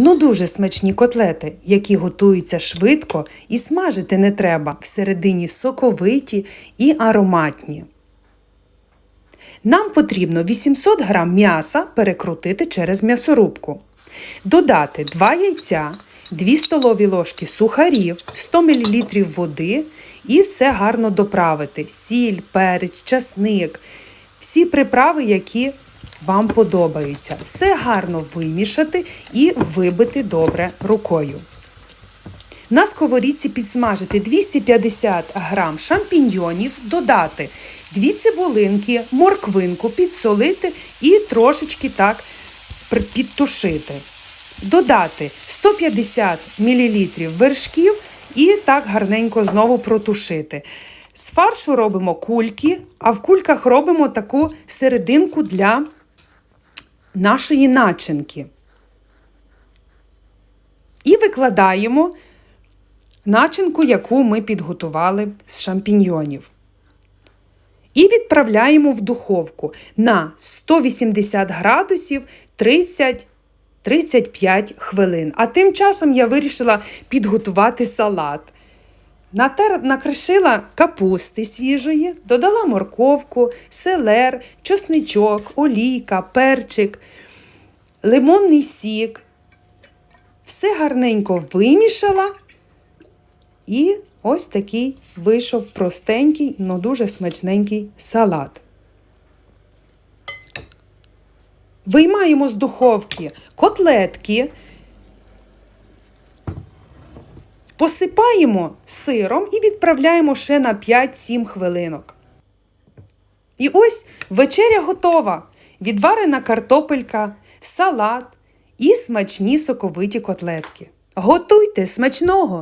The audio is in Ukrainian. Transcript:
Ну дуже смачні котлети, які готуються швидко і смажити не треба, всередині соковиті і ароматні. Нам потрібно 800 г м'яса перекрутити через м'ясорубку. Додати 2 яйця, 2 столові ложки сухарів, 100 мл води і все гарно доправити: сіль, перець, часник, всі приправи, які вам подобаються. Все гарно вимішати і вибити добре рукою. На сковорідці підсмажити 250 грам шампіньйонів, додати 2 цибулинки, морквинку, підсолити і трошечки так підтушити. Додати 150 мл вершків і так гарненько знову протушити. З фаршу робимо кульки, а в кульках робимо таку серединку для нашої начинки. І викладаємо начинку, яку ми підготували з шампіньйонів. І відправляємо в духовку на 180 градусів 30-35 хвилин. А тим часом я вирішила підготувати салат. Натер... Накришила капусти свіжої, додала морковку, селер, чосничок, олійка, перчик, лимонний сік. Все гарненько вимішала. І ось такий вийшов простенький, але дуже смачненький салат. Виймаємо з духовки котлетки, посипаємо сиром і відправляємо ще на 5-7 хвилинок. І ось вечеря готова. Відварена картопелька, салат і смачні соковиті котлетки. Готуйте смачного!